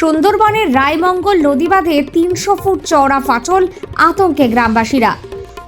সুন্দরবনের রায়মঙ্গল নদী বাঁধে তিনশো ফুট চওড়া ফাটল আতঙ্কে গ্রামবাসীরা।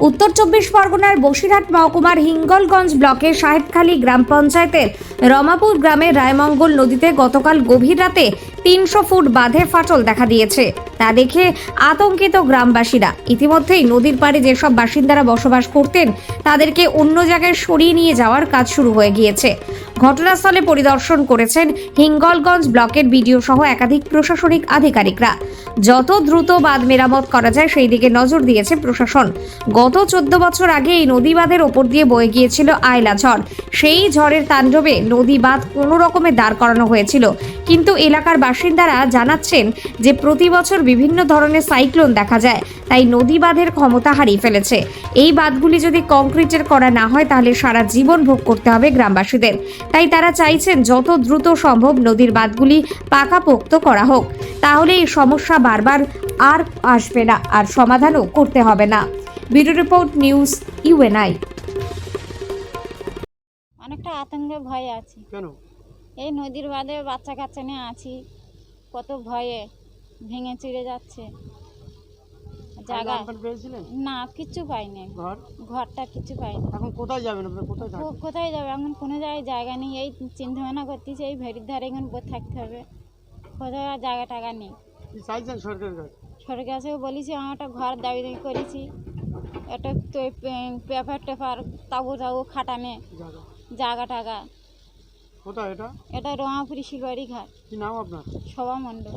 উত্তর চব্বিশ পরগনার বসিরহাট মহকুমার হিঙ্গলগঞ্জ ব্লকের সাহেবখালী গ্রাম পঞ্চায়েতের রমাপুর গ্রামের রায়মঙ্গল নদীতে গতকাল গভীর রাতে তিনশো ফুট বাঁধে ফাটল দেখা দিয়েছে। তা দেখে আতঙ্কিত গ্রামবাসীরা। ইতিমধ্যেই নদীর পাড়ে যেসব বাসিন্দারা বসবাস করতেন, তাদেরকে অন্য জায়গায় সরিয়ে নিয়ে যাওয়ার কাজ শুরু হয়ে গিয়েছে। ঘটনাস্থলে পরিদর্শন করেছেন হিঙ্গলগঞ্জ ব্লকের বিডিও সহ একাধিক প্রশাসনিক আধিকারিকরা। যত দ্রুত বাঁধ মেরামত করা যায়, সেই দিকে নজর দিয়েছে প্রশাসন। গত চোদ্দ বছর আগে এই নদী বাঁধের ওপর দিয়ে বয়ে গিয়েছিল আয়লা ঝড়। সেই ঝড়ের তাণ্ডবে নদী বাঁধ কোনো রকমে দাঁড় করানো হয়েছিল। কিন্তু এলাকার বাসিন্দারা জানাচ্ছেন যে প্রতি বছর বিভিন্ন ধরনের সাইক্লোন দেখা যায় তাই নদী বাঁধের ক্ষমতা হারিয়ে ফেলেছে। এই বাঁধগুলি যদি কংক্রিটের করা না হয় তাহলে সারা জীবন ভোগ করতে হবে গ্রামবাসীদের। তাই তারা চাইছেন যত দ্রুত সম্ভব নদীর বাঁধগুলি পাকাপোক্ত করা হোক। তাহলে এই সমস্যা বারবার আর আসবে না আর সমাধানও করতে হবে না। Bureau report news UNI. অনেকটা আতঙ্কে ভয়ে আছি। কেন? এই নদীর বাদে বাচ্চা কাচ্চা নিয়ে আছি। কত ভয়ে ভেঙে চিড়ে যাচ্ছে। জায়গা না কিচ্ছু পাইনি। ঘর? ঘরটা কিছু পাইনি। এখন কোথায় যাবেন কোথায় কোথায় যাবে? এখন কোনো জায়গায় জায়গা নেই। এই চিন্তা ভাবনা করতেছি এই ভেড়ির ধারে এখন থাকতে হবে। কোথাও আর জায়গা টাকা নেই। চাইছেন সরকারের কাছে? কাছেও বলেছি আমার একটা ঘর দাবি দাবি করেছি। একটা তো পেপার টেপার তাবু তাবু খাটানে জায়গা। টাকা কোথায় এটা? এটা রমাপুরি শিলবাড়ি ঘাট। কি নাম আপনার? সভা মণ্ডল।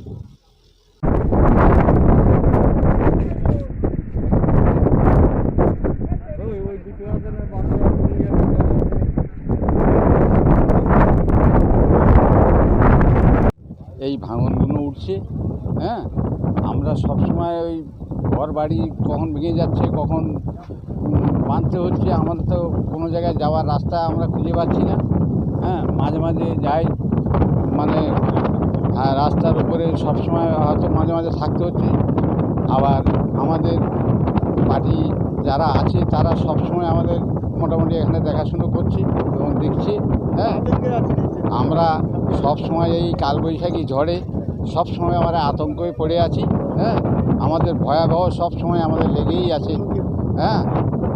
এই ভাঙনগুলো উঠছে হ্যাঁ? আমরা সবসময় ওই ঘর বাড়ি কখন ভেঙে যাচ্ছে কখন বাঁধতে হচ্ছে আমাদের তো কোনো জায়গায় যাওয়ার রাস্তা আমরা খুঁজে পাচ্ছি না। হ্যাঁ মাঝে মাঝে যাই। মানে হ্যাঁ, রাস্তার উপরে সবসময় হয়তো মাঝে মাঝে থাকতে হচ্ছে। আবার আমাদের পার্টি যারা আছে তারা সবসময় আমাদের মোটামুটি এখানে দেখাশুনো করছে এবং দেখছে হ্যাঁ। আমরা সব সময় এই কালবৈশাখী ঝড়ে সব সময় আমরা আতঙ্কে পড়ে আছি হ্যাঁ। আমাদের ভয়াবহ সব সময় আমাদের লেগেই আছে হ্যাঁ।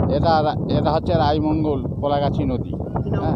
এটা এটা হচ্ছে রায়মঙ্গল কোলাগাছি নদী হ্যাঁ।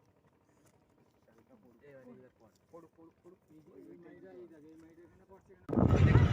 এবার এবার পড়। পড়ো, পড়ো, পড়ো। এই যে- এই মাইটা, এই দেখ, এই মাইটা এখানে পড়ছে, এখানে